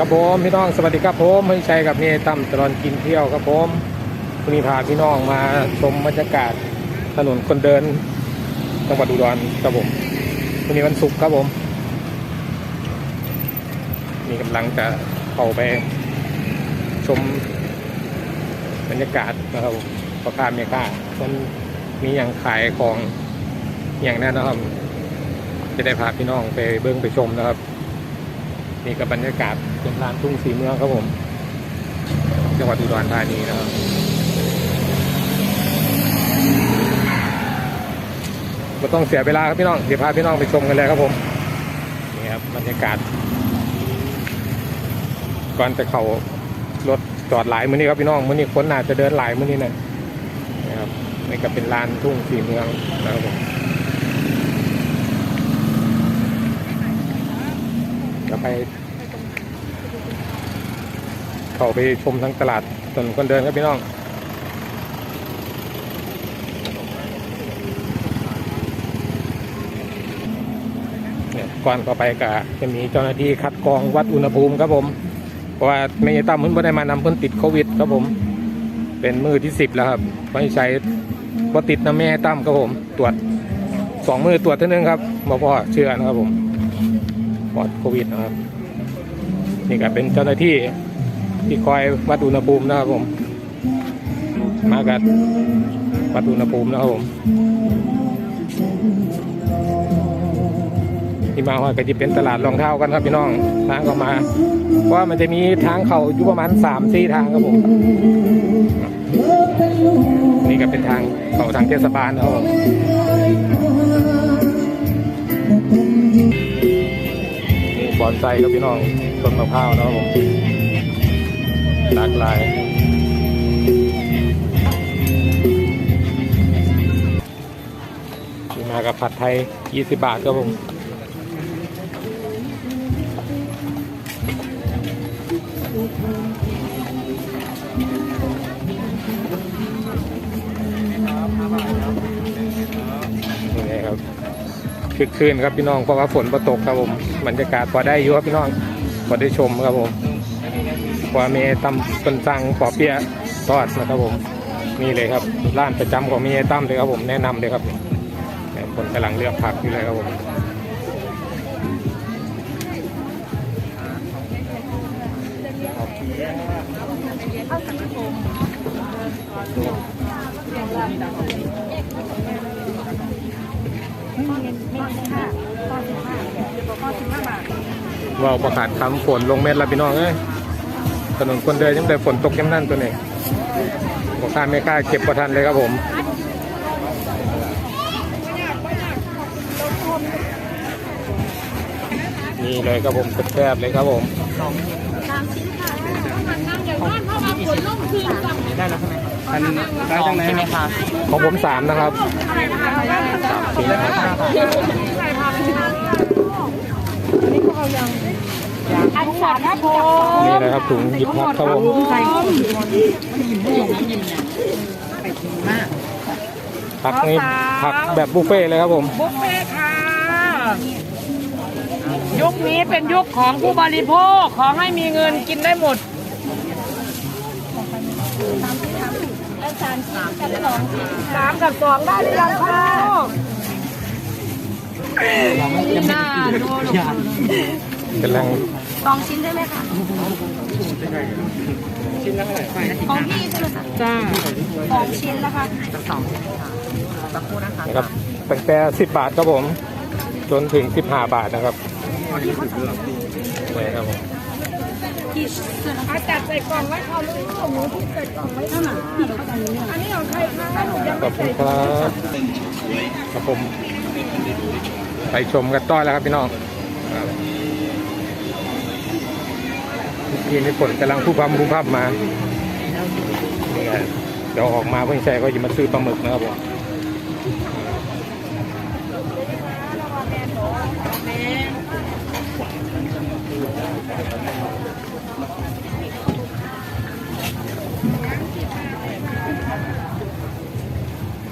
ครับผมพี่น้องสวัสดีครับผมไม่ใช่กับนี่ตั้มตลอดกินเที่ยวครับผมวันนี้พาพี่น้องมาชมบรรยากาศถนนคนเดินจังหวัดอุดรครับผมวันนี้วันศุกร์ครับผมนี่กำลังจะเข้าไปชมบรรยากาศนะครับผมประคาเมกามันมีอย่างขายของอย่างนั้นนะครับ จะได้พาพี่น้องไปเบิ้งไปชมนะครับ นี่กับบรรยากาศเป็นลานทุ่งสีเมืองครับผม จังหวัดอุดรธานีนะครับไม่ต้องเสียเวลาครับพี่น้องเดี๋ยวพาพี่น้องไปชมกันเลยครับผมนี่ครับบรรยากาศ ก่อนจะเข้ารถจอดหลายมื้อนี้ครับพี่น้องมื้อนี้คนอาจจะเดินหลายมื้อนี้นะนะครับนี่ก็เป็นลานทุ่งสีเมืองนะครับผม จะ ไปเข้าไปชมทั้งตลาดถนนคนเดินครับพี่น้องเนี่ยก่อนเข้าไปก็จะมีเจ้าหน้าที่คัดกรองวัดอุณหภูมิครับผม เพราะว่าไม่ตั้มเพิ่นบ่ได้มานำเพิ่นติดโควิดครับผม เป็นมือที่สิบแล้วครับไม่ใช้บ่ติดนะแม่ตั้มครับผม ตรวจสองมือตรวจเท่านึงครับบ่พอเชื่อนะครับผม ปลอดโควิดนะครับ นี่ก็เป็นเจ้าหน้าที่ที่คอยวัดอุณหภูมินะครับผม มากัดวัดอุณหภูมินะครับผมที่มาว่าก็จะเป็นตลาดรองเท้ากันครับพี่น้องทางก็มา เพราะมันจะมีทางเขาอยู่ประมาณสามสี่ทางครับผม นี่ก็เป็นทางเขาทางเทศบาลนะครับผม อนไซครับพี่น้องต้นมะพร้าวนะครับผมหลากหลายที่มากับผัดไทย 20 บาทครับผม คึกคืนครับพี่น้องเพราะว่าฝนประตกครับผมบรรยากาศพอได้อยู่ครับพี่น้องพอได้ชมครับผมพอเมย์ตำเป็นสั่งปอเปียะทอดนะครับผมนี่เลยครับร้านประจำของเมย์ตั้มเลยครับผมแนะนำเลยครับเนี่ยคนกำลังเลือกผักอยู่เลยครับผม ว่าประกาศคำฝนลงเม็ดแล้วพี่น้องเอ้ยถนนคนเดินยังแต่ฝนตกยังนั่นตัวนี้บอกข้าไม่กล้าเก็บประทันเลยครับผมนี่เลยครับผมแซ่บๆเลยครับผมได้แล้วใช่ไหมอันได้จังไหนใช่ไหมคะของผมสามนะครับสามชิ้นนะครับ อันสามครับผมนี่นะครับถุงหยิบผักครับผมใส่ผักนี่ผักแบบบุฟเฟ่ต์เลยครับผม บุฟเฟ่ค่ะ ยุคนี้เป็นยุคของผู้บริโภค ขอให้มีเงินกินได้หมดสามกับสองได้หรือยังคะ น่าดูกำลังสองชิ้นได้ไหมคะของพี่ใช่ไหมคะจ้าสองชิ้นนะคะนะครับตั้งแต่10บาทครับผม จนถึง15บาทนะครับนี่ครับผมอาจัดใส่กล่องไว้ค่ะลูกหนูทุกใส่กล่องไว้ข้างหลังอันนี้ของใครคะหนูยังขอบคุณครับครับผม ไปชมกันต่อแล้วครับพี่น้องครับทีนี้ฝนกำลังผู้พัมผู้พับมา เดี๋ยวออกมาเพื่อนแชร์ก็จะมาซื้อปลาหมึกนะครับผม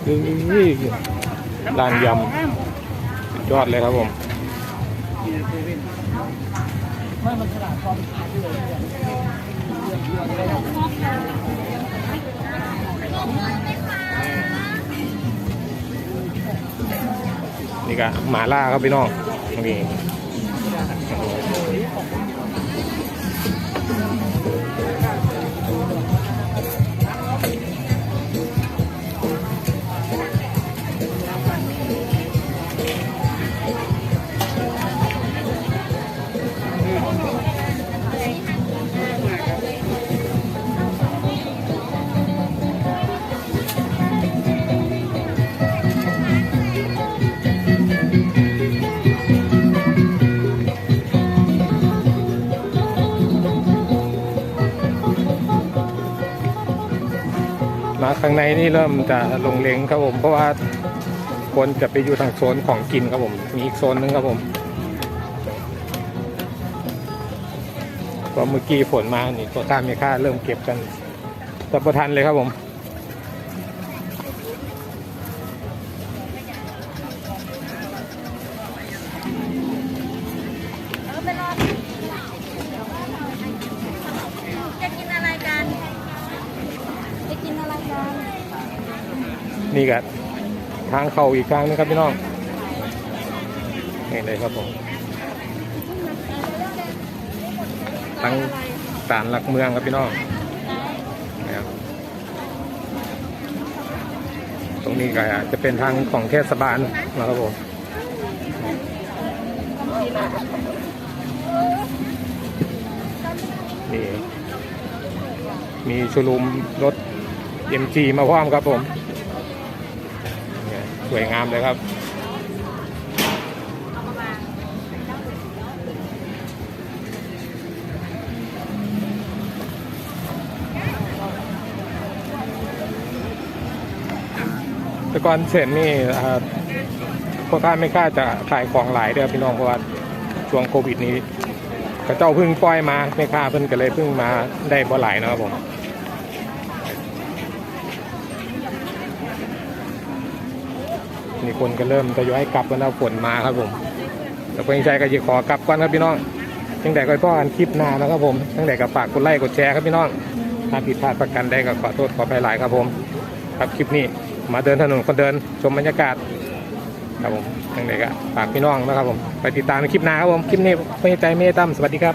นี่ร้านยำ ยอดเลยครับผมนี่ก็หมาล่าครับพี่น้องนี่ มาข้างในนี่เริ่มจะลงเลงครับผม เพราะว่าคนจะไปอยู่ทางโซนของกินครับผม มีอีกโซนหนึงครับผมก็เมื่อกี้ฝนมานี่ตัวตามมีค่าเริ่มเก็บกันแต่ประทันเลยครับผม นี่ก็ทางเข้าอีกครั้งนึงครับพี่น้องนี่เลยครับผมทั้งศาลหลักเมืองครับพี่น้องนะครับตรงนี้ก็จะเป็นทางของเทศบาลนะครับผมนี่มีชุลุมรถ MG มาพร้อมครับผม วยงามเลยครับแต่ก่อนเสร็จนี่พ่อค้าไม่กล้าจะขายของหลายเด้อพี่น้องเพราะว่าช่วงโควิดนี้กระเจ้าพิ่งปล่อยมาไม่ค้าเพิ่นก็เลยพิ่งมาได้บ่หลายนะครับผม นี่คนก็เริ่มทยอยกลับกันแล้วฝนมาครับผมแล้วก็ยังใจก็จะขอกลับก่อนครับพี่น้องตั้งแต่ก็พ่อกันคลิปหน้านะครับผมตั้งแต่ก็ฝากกดไลค์กดแชร์ครับพี่น้องถ้าผิดพลาดประกันใดก็ขอโทษขออภัยหลายครับผมครับคลิปนี้มาเดินถนนคนเดินชมบรรยากาศครับผมตั้งแต่ก็ฝากพี่น้องนะครับผมไปติดตามในคลิปหน้าครับผมคลิปนี้ไม่ใจไม่ตั้มสวัสดีครับ